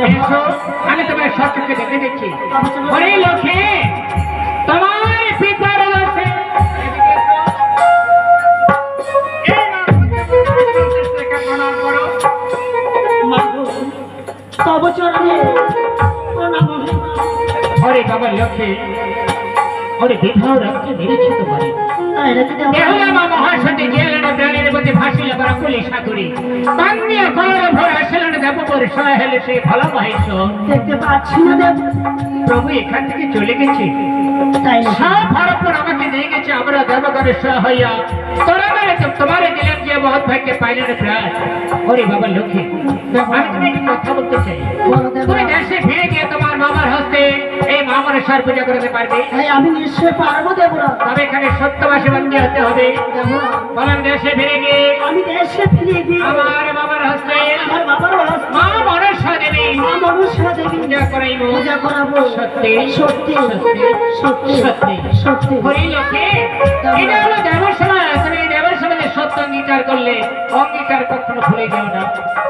এসো আমি তোমার সবকে দেখে দেখছি ওরে লোকে তোমার পিতার। মাগো তব চরণে প্রণাম হবে বাবা লোকে ওরে বিধাও রাখতে মেরেছে তোমারে তাই রেখে দাও দেহলা মা মহাসতী জেলনে প্রাণীর মধ্যে ভাসিলে বড় কুলি সাতুরি বান্দিয়া কলর ভর আসলেন দেবপুর সহেলে সে ভালো মহেশ দেখতে পাচ্ছি না দেব। প্রভু এখান থেকে চলে গেছে। তাই সব ভারতপুর আমাকে নিয়ে গেছে আমরা দেবগণের তোরা মেরে তোমার দিলেন যে ভাগ্যে ওরে বাবা লক্ষ্মী আমি কথা বলতে চাই। তুমি দেশে ফিরে গিয়ে তোমার মামার হস্তে এই মামরেশ্বর পূজা করতে পারবে? এই আমি নিশ্চয় পারব দেবরা তবে এখানে সত্যবাসী বন্দী হতে হবে। বলেন দেশে ফিরে গিয়ে আমি দেশে ফিরে গিয়ে আমার বাবার হস্তে আমার বাবার হস্তে মা মনসা দেবী মা মনুষ্যা দেবী পূজা করাইব। পূজা করাবো। সত্যি সত্যি সত্যি সত্যি সত্যি। হরি লোকে এটা হলো দেবর অঙ্গীকার কখনো ভুলে যাও না?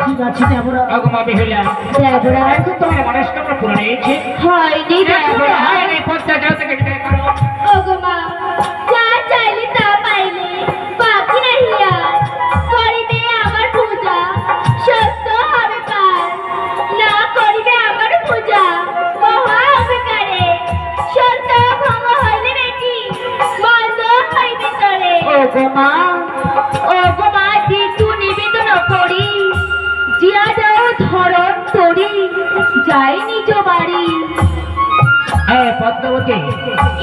ঠিক আছে দেবরা অগমা বিহুলা দেবরা এখন তোমার মনস্কামনা পূরণ হয়েছে। হয়নি দেবরা হয়নি পদ্মা যাও থেকে বিদায় করো। ওগো মা যা চাইলে তা পাইলে বাকি নাহি আর। করিবে আমার পূজা সত্য হবে পার। না করিবে আমার পূজা মহা অবিকারে সত্য ভঙ্গ হইলে নাকি মন্দ হইবে তরে ওগো বাড়ি। হ্যাঁ পদ্মাবতী।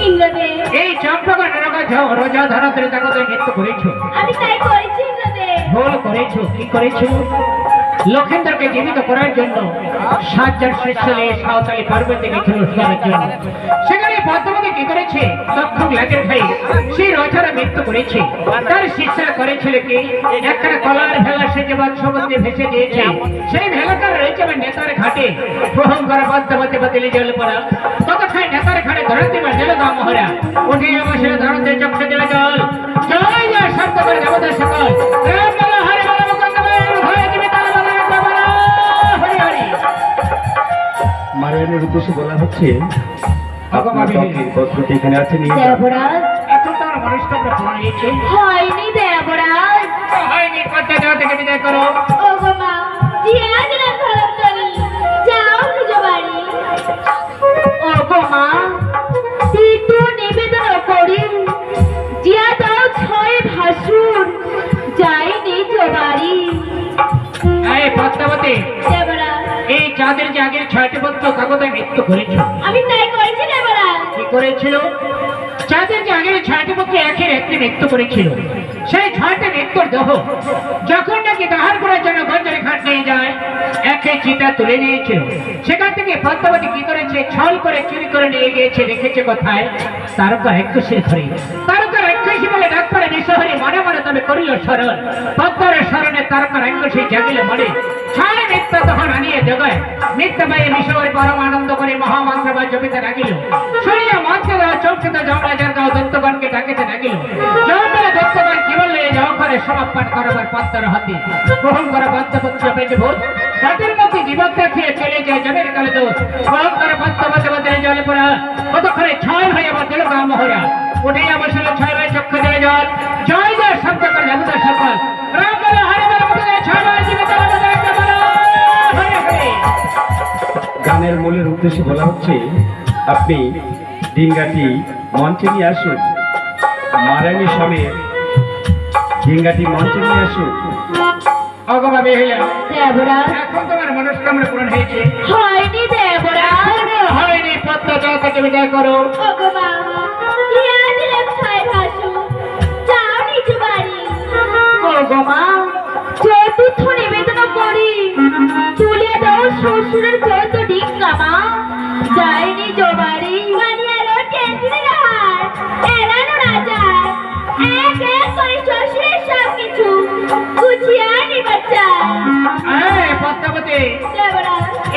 ইন্দ্রদেব এই চম্পকা নরক রোজা তাকে তুমি নৃত্য করেছ। আমি তাই করেছি ইন্দ্রদেব ভুল করেছ কি করেছ? লক্ষেন্দ্রকে জীবিত করার জন্য সাতজন নিয়ে সাঁওতালি পার্বতী গেছিল করার জন্য। সেখানে পদ্মাবতী কি করেছে? তখন লাগের ভাই সেই রজারা মৃত্যু করেছে। তার শিষ্যরা করেছিল কি? একখানা কলার ভেলা সে যে বৎসমুদ্রে ভেসে দিয়েছে, সেই ভেলাকার রয়েছে আমার নেতার ঘাটে। প্রহম করা পদ্মাবতী বদলে জল পড়া। ততক্ষণ নেতার ঘাটে ধরতে পারে জল দাম মহরা। উঠে আমার বসে ধরতে চক্ষে দিল জল। জয় জয় শব্দ করে দেবতা সকল। রাম মারিয়ানের উদ্দেশ্যে বলা হচ্ছে আপনার পত্রটি এখানে আছে নিয়ে যান। হয়নি যে আগের ছয়টি পত্র কাগজে মৃত্যু করেছিল। আমি তাই করেছি কি করেছিল? চাঁদের যে আগের ছয়টি পত্র একের একটি মৃত্যু করেছিল সেই ছয়টি মৃত্যুর দেহ যখন নাকি দাহার করার জন্য গঞ্জের ঘাট নিয়ে যায় একে চিতা তুলে নিয়েছিল। সেখান থেকে পদ্মাবতী কি করেছে? ছল করে চুরি করে নিয়ে গিয়েছে রেখেছে কোথায়? তারকা একশীর ঘরে তারকা বলে করে নিঃসহরি মনে মনে তবে করিল স্মরণ। পদ্মার স্মরণে তারকার একশী জাগিল মনে। ছয় মিথ্যা তখন আনিয়ে জগায়। পাইয়ে মিশরে পরম আনন্দ করে মহামন্ত্র বা জমিতে লাগিল। শুনিয়া মন্ত্র দেওয়া চৌকিত যমরাজার গাও দত্তগণকে ডাকিতে লাগিল। যমরা দত্তগণ কি বললে? যাও করে সমাপ্পান করবার পদ্মার হাতে। গ্রহণ করা পদ্মপুত্র পেটে ভূত। তাদের মধ্যে জীবন দেখিয়ে চলে যায় জমের কালে দোষ। গ্রহণ করে পদ্মপতি বদলে জলে পড়া। কতক্ষণে ছয় ভাই আমার দিল গা মহরা উঠে বসল ছয় ভাই চক্ষু জল। জয় জয় শব্দ করে দেবতা সকল রাম বলো হরে বলো মুখে ছয় জীবিত গানের মূলের উদ্দেশ্যে বলা হচ্ছে আপনি ডিঙ্গাটি মঞ্চে নিয়ে আসুন। মারায়ণী সমেত ডিঙ্গাটি মঞ্চে নিয়ে আসুন। দেবরাজ। এখন তোমার মনস্কামনা পূরণ হয়েছে। হয়নি এখনও হয়নি পত্র দেওয়া থেকে বিদায় করো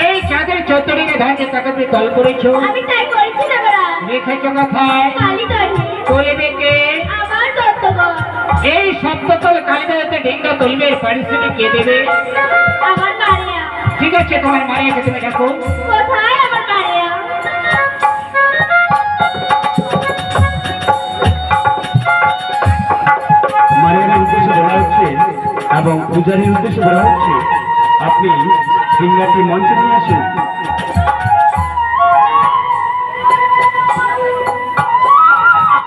এই চাঁদের চত্বরিকে ধানকে টাকা দল করেছ? আমি তাই করেছি দেবরাজ। লিখেছো কথায়? কালী দহে বলিবে কে আমার দত্তগণ এই সপ্ততল কালীবাড়িতে ডিঙ্গা তুলবে পারিশ্রমিক কে দেবে? আমার মারিয়া। ঠিক আছে তোমার মারিয়াকে তুমি ডাকো কোথায় আমার মারিয়া? মায়ের উদ্দেশ্যে বলা হচ্ছে এবং পূজারীর উদ্দেশ্যে বলা হচ্ছে আপনি সিঙ্গারটি মঞ্চে নিয়ে আসুন।